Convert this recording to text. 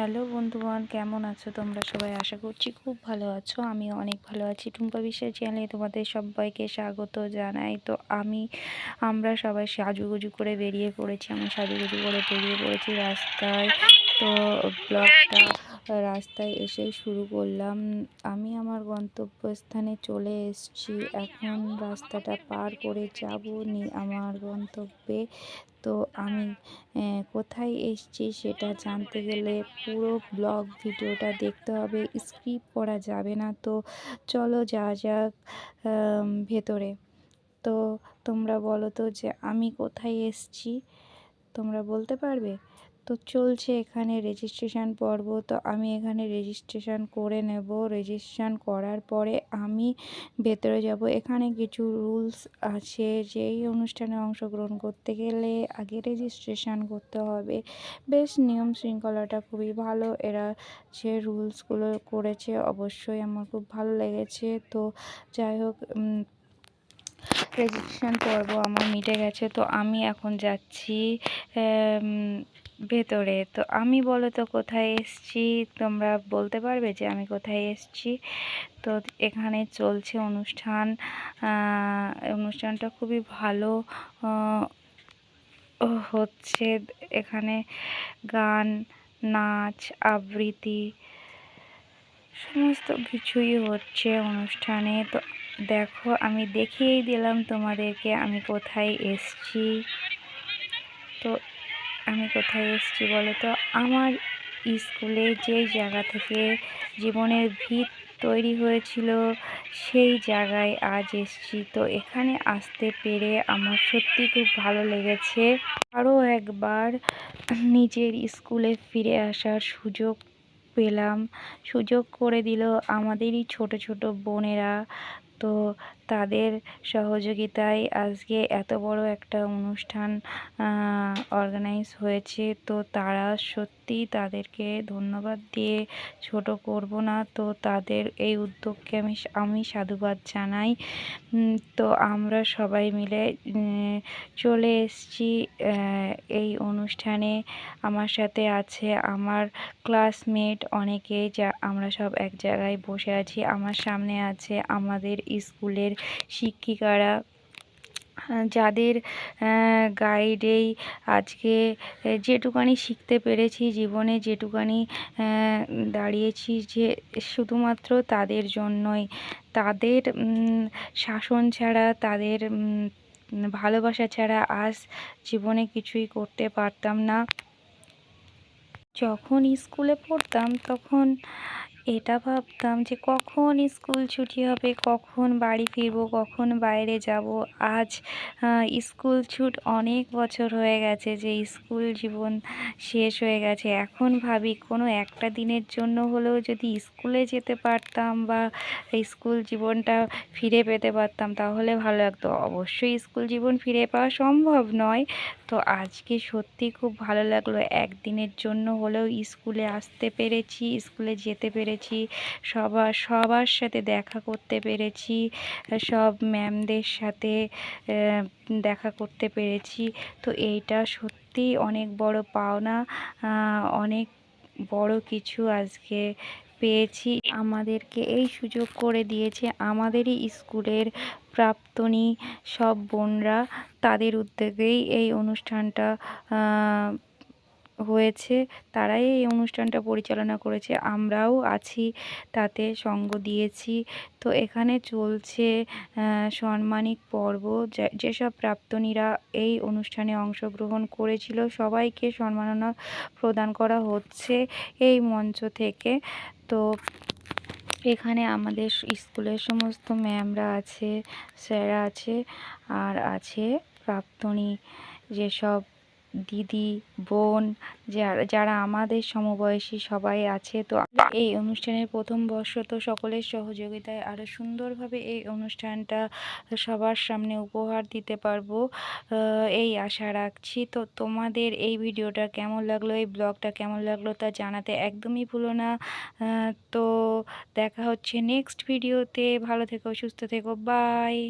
Hello বন্ধুগণ, কেমন আছো তোমরা সবাই? আশা করছি খুব ভালো আছো। আমি অনেক ভালো আছি। টুম্পা বিশ্বের চ্যানেলে তোমাদের সবাইকে স্বাগত জানাই। তো আমি, আমরা সবাই সাজুগুজু করে বেরিয়ে পড়েছি। আমি সাজুগুজু করে বেরিয়ে পড়েছি রাস্তায়। তো ব্লগটা রাস্তায় এসেই শুরু করলাম। আমি আমার গন্তব্যস্থানে চলে এসেছি। এখন রাস্তাটা পার করে যাব নি আমার গন্তব্যে। তো আমি কোথায় এসছি সেটা জানতে গেলে পুরো ব্লগ ভিডিওটা দেখতে হবে, স্কিপ করা যাবে না। তো চলো যা যাক ভেতরে। তো তোমরা বলো তো যে আমি কোথায় এসছি? তোমরা বলতে পারবে? তো চলছে এখানে রেজিস্ট্রেশন পর্ব। তো আমি এখানে রেজিস্ট্রেশন করে নেব। রেজিস্ট্রেশন করার পরে আমি ভেতরে যাব। এখানে কিছু রুলস আছে। যে এই অনুষ্ঠানে অংশগ্রহণ করতে গেলে আগে রেজিস্ট্রেশন করতে হবে। বেশ নিয়ম শৃঙ্খলাটা খুবই ভালো। এরা যে রুলসগুলো করেছে অবশ্যই আমার খুব ভালো লেগেছে। তো যাই হোক রেজিস্ট্রেশন পর্ব আমার মিটে গেছে। তো আমি এখন যাচ্ছি ভেতরে। তো আমি বলো তো কোথায় এসছি? তোমরা বলতে পারবে যে, আমি কোথায় এসছি? তো এখানে চলছে অনুষ্ঠান। অনুষ্ঠানটা খুবই ভালো হচ্ছে এখানে গান, নাচ, আবৃত্তি, সমস্ত কিছুই হচ্ছে অনুষ্ঠানে। তো দেখো, আমি দেখিয়েই দিলাম তোমাদেরকে আমি কোথায় এসছি। তো আমি কোথায় এসেছি বলো তো আমার স্কুলে যেই জায়গা থেকে জীবনের ভিত তৈরি হয়েছিল, সেই জায়গায় আজ এসছি। তো এখানে আসতে পেরে আমার সত্যি খুব ভালো লেগেছে। আরও একবার নিজের স্কুলে ফিরে আসার সুযোগ পেলাম। সুযোগ করে দিল আমাদেরই ছোট ছোট বোনেরা। তো তাদের সহযোগিতায় আজকে এত বড় একটা অনুষ্ঠান অর্গানাইজ হয়েছে। তো তারা সত্যি তাদেরকে ধন্যবাদ দিয়ে ছোট করব না। তো তাদের এই উদ্যোগকে আমি আমি সাধুবাদ জানাই। তো আমরা সবাই মিলে চলে এসেছি এই অনুষ্ঠানে। আমার সাথে আছে আমার ক্লাসমেট অনেকে, যা আমরা সব এক জায়গায় বসে আছি। আমার সামনে আছে আমাদের স্কুলের শিক্ষিকারা যাদের গাইডেই আজকে যেটুকানি শিখতে পেরেছি জীবনে, যেটুকানি দাঁড়িয়েছি যে শুধুমাত্র তাদের জন্যই। তাদের শাসন ছাড়া, তাদের ভালোবাসা ছাড়া আজ জীবনে কিছুই করতে পারতাম না। যখন স্কুলে পড়তাম, তখন এটা ভাবতাম যে কখন স্কুল ছুটি হবে, কখন বাড়ি ফিরবো, কখন বাইরে যাব। আজ স্কুল ছুট অনেক বছর হয়ে গেছে যে স্কুল জীবন শেষ হয়ে গেছে। এখন ভাবি কোনো একটা দিনের জন্য হলেও যদি স্কুলে যেতে পারতাম বা স্কুল জীবনটা ফিরে পেতে পারতাম, তাহলে ভালো লাগতো। অবশ্যই স্কুল জীবন ফিরে পাওয়া সম্ভব নয়। তো আজকে সত্যি খুব ভালো লাগল। একদিনের জন্য হলেও স্কুলে আসতে পেরেছি, স্কুলে যেতে পেরেছি। সবার সবার সাথে দেখা করতে পেরেছি, সব ম্যামদের সাথে দেখা করতে পেরেছি। তো এইটা সত্যি অনেক বড় পাওনা অনেক বড় কিছু আজকে পেয়েছি। আমাদেরকে এই সুযোগ করে দিয়েছে আমাদেরই স্কুলের প্রাক্তনী সব বোনরা, তাদের উদ্যোগেই এই অনুষ্ঠানটা হয়েছে, তারাই এই অনুষ্ঠানটা পরিচালনা করেছে, আমরাও আছি তাতে সঙ্গ দিয়েছি। তো এখানে চলছে সম্মানিক পর্ব যেসব প্রাপ্তনীরা এই অনুষ্ঠানে অংশগ্রহণ করেছিল, সবাইকে সম্মাননা প্রদান করা হচ্ছে এই মঞ্চ থেকে। তো এখানে আমাদের স্কুলের সমস্ত ম্যামরা আছে, স্যাররা আছে, আর আছে প্রাক্তনী যেসব দিদি, বোন, যারা যারা আমাদের সমবয়সী সবাই আছে, তো এই অনুষ্ঠানের প্রথম বর্ষ তো সকলের সহযোগিতায় আরও সুন্দরভাবে এই অনুষ্ঠানটা সবার সামনে উপহার দিতে পারব এই আশা রাখছি। তো তোমাদের এই ভিডিওটা কেমন লাগল, এই ব্লগটা কেমন লাগল তা জানাতে একদমই ভুলো না। তো দেখা হচ্ছে নেক্সট ভিডিওতে। ভালো থেকো, সুস্থ থেকো, বাই।